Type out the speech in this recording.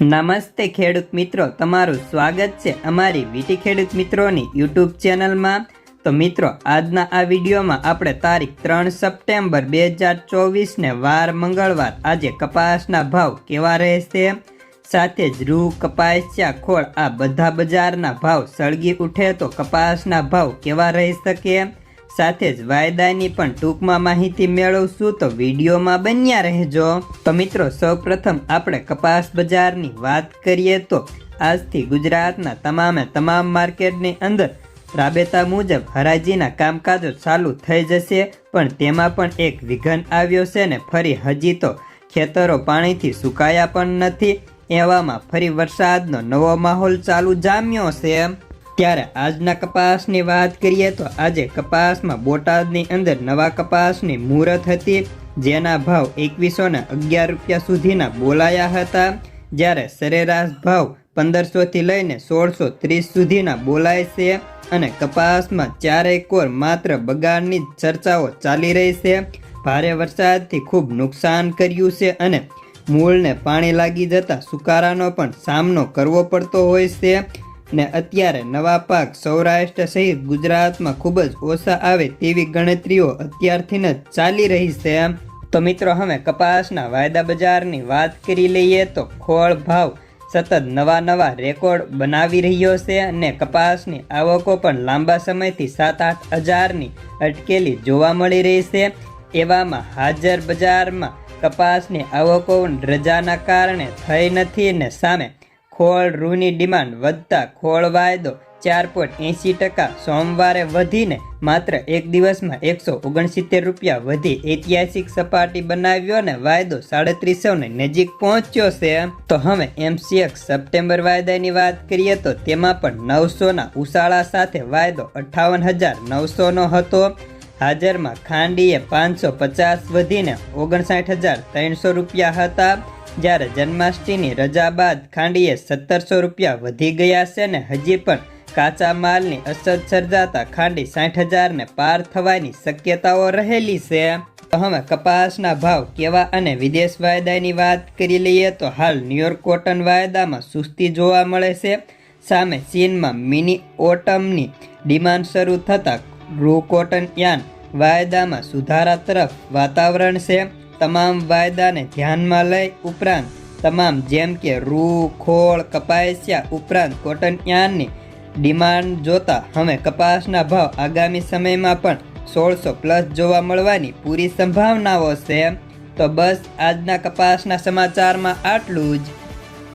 નમસ્તે ખેડૂત મિત્રો, તમારું સ્વાગત છે અમારી વીટી ખેડૂત મિત્રોની યુટ્યુબ ચેનલમાં. તો મિત્રો, આજના આ વિડીયોમાં આપણે તારીખ ત્રણ સપ્ટેમ્બર બે હજાર ચોવીસને વાર મંગળવાર, આજે કપાસના ભાવ કેવા રહેશે? સાથે જ રૂ કપાસિયા ખોળ, આ બધા બજારના ભાવ સળગી ઉઠે તો કપાસના ભાવ કેવા રહી શકે? સાથે જ વાયદાની પણ ટૂંકમાં માહિતી મેળવશું, તો વિડીયોમાં બન્યા રહેજો. તો મિત્રો, સૌપ્રથમ આપણે કપાસ બજારની વાત કરીએ તો આજથી ગુજરાતના તમામે તમામ માર્કેટની અંદર રાબેતા મુજબ હરાજીના કામકાજો ચાલુ થઈ જશે, પણ તેમાં પણ એક વિઘન આવ્યો છે ને ફરી હજી તો ખેતરો પાણીથી સુકાયા પણ નથી. એવામાં ફરી વરસાદનો નવો માહોલ ચાલુ જામ્યો છે. ત્યારે આજના કપાસની વાત કરીએ તો આજે કપાસમાં બોટાદની અંદર નવા કપાસની મુહૂર્ત હતી. જેના ભાવ એકવીસો ને અગિયાર રૂપિયા સુધીના બોલાયા હતા. જ્યારે સરેરાશ ભાવ પંદરસોથી લઈને સોળસો ત્રીસ સુધીના બોલાય છે અને કપાસમાં ચારેય કોર માત્ર બગાડની ચર્ચાઓ ચાલી રહી છે. ભારે વરસાદથી ખૂબ નુકસાન કર્યું છે અને મૂળને પાણી લાગી જતા સુકારાનો પણ સામનો કરવો પડતો હોય છે. ને અત્યારે નવા પાક સૌરાષ્ટ્ર સહિત ગુજરાતમાં ખૂબ જ ઓછા આવે તેવી ગણતરીઓ અત્યારથી જ ચાલી રહી છે. તો મિત્રો, હવે કપાસના વાયદા બજારની વાત કરી લઈએ તો ખોળ ભાવ સતત નવા નવા રેકોર્ડ બનાવી રહ્યો છે અને કપાસની આવકો પણ લાંબા સમયથી સાત આઠ હજારની અટકેલી જોવા મળી રહી છે. એવામાં હાજર બજારમાં કપાસની આવકો રજાના કારણે થઈ નથી ને સામે ખોળ રૂની ડિમાન્ડ વધતા ખોળ વાયદો ચાર પોઈન્ટ એંસી ટકા સોમવારે વધીને માત્ર એક દિવસમાં એકસો ઓગણસિત્તેર રૂપિયા વધી ઐતિહાસિક સપાટી બનાવ્યો અને વાયદો સાડત્રીસોને નજીક પહોંચ્યો છે. તો હવે એમસીએક્સ સપ્ટેમ્બર વાયદાની વાત કરીએ તો તેમાં પણ નવસોના ઉશાળા સાથે વાયદો અઠ્ઠાવન હજાર નવસોનો હતો. હાજરમાં ખાંડીએ પાંચસો પચાસ વધીને ઓગણસાઠ હજાર ત્રણસો રૂપિયા હતા. જ્યારે જન્માષ્ટમીની રજા બાદ ખાંડીએ સત્તરસો રૂપિયા વધી ગયા છે ને હજી પણ કાચા માલની અસર સર્જાતા ખાંડી સાઠ હજારને પાર થવાની શક્યતાઓ રહેલી છે. તો હવે કપાસના ભાવ કેવા અને વિદેશ વાયદાની વાત કરી લઈએ તો હાલ ન્યુયોર્ક કોટન વાયદામાં સુસ્તી જોવા મળે છે. સામે ચીનમાં મિની ઓટમની ડિમાન્ડ શરૂ થતાં રૂ કોટન યાન વાયદામાં સુધારા તરફ વાતાવરણ છે. તમામ વાયદાને ધ્યાનમાં લઈ ઉપરાંત તમામ જેમ કે રૂ, ખોળ, કપાસિયા ઉપરાંત કોટન યાનની ડિમાન્ડ જોતા હવે કપાસના ભાવ આગામી સમયમાં પણ સોળસો પ્લસ જોવા મળવાની પૂરી સંભાવનાઓ છે. તો બસ આજના કપાસના સમાચારમાં આટલું જ.